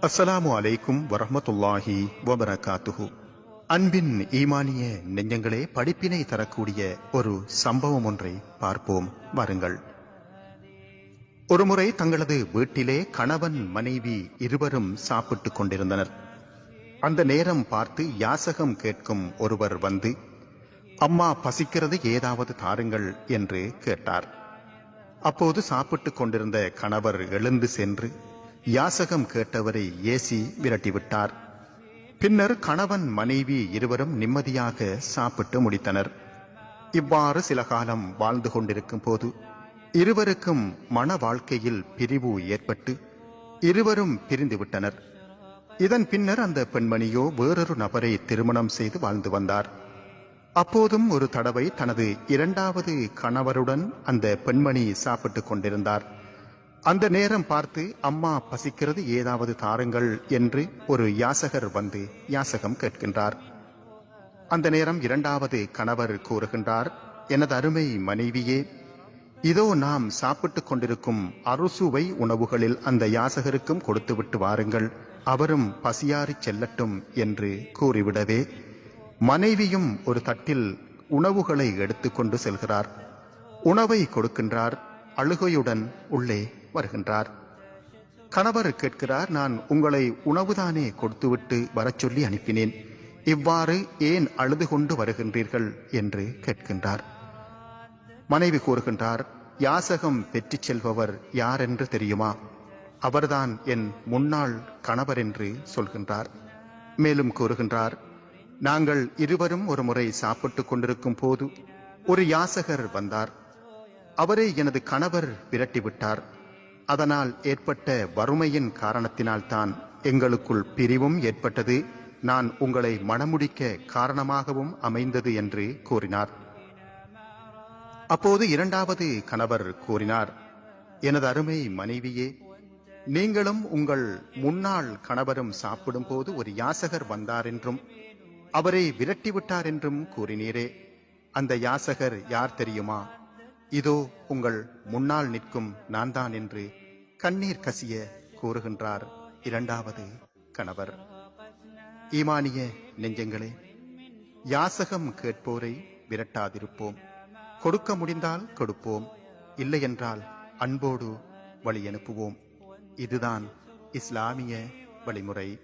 அஸ்ஸலாமு அலைக்கும் வரமத்துல்லாஹி வபரகாத்துஹு. அன்பின் ஈமானிய நெஞ்சங்களே படிப்பினை தரக்கூடிய ஒரு சம்பவம் ஒன்றை பார்ப்போம். வாருங்கள். ஒருமுறை தங்களது வீட்டிலே கணவன் மனைவி இருவரும் சாப்பிட்டுக் கொண்டிருந்தனர். அந்த நேரம் பார்த்து யாசகம் கேட்கும் ஒருவர் வந்து அம்மா பசிக்கிறது ஏதாவது தாருங்கள் என்று கேட்டார். அப்போது சாப்பிட்டுக் கொண்டிருந்த கணவர் எழுந்து சென்று யாசகம் கேட்டவரை ஏசி விரட்டிவிட்டார். பின்னர் கணவன் மனைவி இருவரும் நிம்மதியாக சாப்பிட்டு முடித்தனர். இவ்வாறு சில காலம் வாழ்ந்து கொண்டிருக்கும் போது இருவருக்கும் மன வாழ்க்கையில் பிரிவு ஏற்பட்டு இருவரும் பிரிந்து விட்டனர். இதன் பின்னர் அந்த பெண்மணியோ வேறொரு நபரை திருமணம் செய்து வாழ்ந்து வந்தார். அப்போதும் ஒரு தடவை தனது இரண்டாவது கணவருடன் அந்த பெண்மணி சாப்பிட்டுக் கொண்டிருந்தார். அந்த நேரம் பார்த்து அம்மா பசிக்கிறது ஏதாவது தாருங்கள் என்று ஒரு யாசகர் வந்து யாசகம் கேட்கின்றார். அந்த நேரம் இரண்டாவது கணவர் கூறுகின்றார் எனது அருமை மனைவியே இதோ நாம் சாப்பிட்டுக் கொண்டிருக்கும் அறுசுவை உணவுகளில் அந்த யாசகருக்கும் கொடுத்துவிட்டு வாருங்கள் அவரும் பசியாறிச் செல்லட்டும் என்று கூறிவிடவே மனைவியும் ஒரு தட்டில் உணவுகளை எடுத்துக்கொண்டு செல்கிறார். உணவை கொடுக்கின்றார். அழுகையுடன் உள்ளே வருகின்றார். கணவர் கேட்கிறார் நான் உங்களை உணவுதானே கொடுத்துவிட்டு வரச் சொல்லி அனுப்பினேன். இவ்வாறு ஏன் அழுது கொண்டு வருகின்றீர்கள்? என்று கேட்கின்றார். மனைவி கூறுகின்றார் யாசகம் பெற்றுச் செல்பவர் யார் என்று தெரியுமா? அவர்தான் என் முன்னாள் கணவர் என்று சொல்கின்றார். மேலும் கூறுகின்றார் நாங்கள் இருவரும் ஒரு முறை சாப்பிட்டுக் கொண்டிருக்கும் போது ஒரு யாசகர் வந்தார். அவரை எனது கணவர் விரட்டிவிட்டார். அதனால் ஏற்பட்ட வறுமையின் காரணத்தினால்தான் எங்களுக்குள் பிரிவும் ஏற்பட்டது. நான் உங்களை மணமுடிக்க காரணமாகவும் அமைந்தது என்று கூறினார். அப்போது இரண்டாவது கணவர் கூறினார் எனது அருமை மனைவியே நீங்களும் உங்கள் முன்னாள் கணவரும் சாப்பிடும்போது ஒரு யாசகர் வந்தார் என்றும் அவரை விரட்டிவிட்டார் என்றும் கூறினீரே. அந்த யாசகர் யார் தெரியுமா? இதோ உங்கள் முன்னால் நிற்கும் நான் தான் என்று கண்ணீர் கசிய கூறுகின்றார் இரண்டாவது கணவர். ஈமானிய நெஞ்சங்களே யாசகம் கேட்போரை விரட்டாதிருப்போம். கொடுக்க முடிந்தால் கொடுப்போம் இல்லையென்றால் அன்போடு வழி அனுப்புவோம். இதுதான் இஸ்லாமிய வழிமுறை.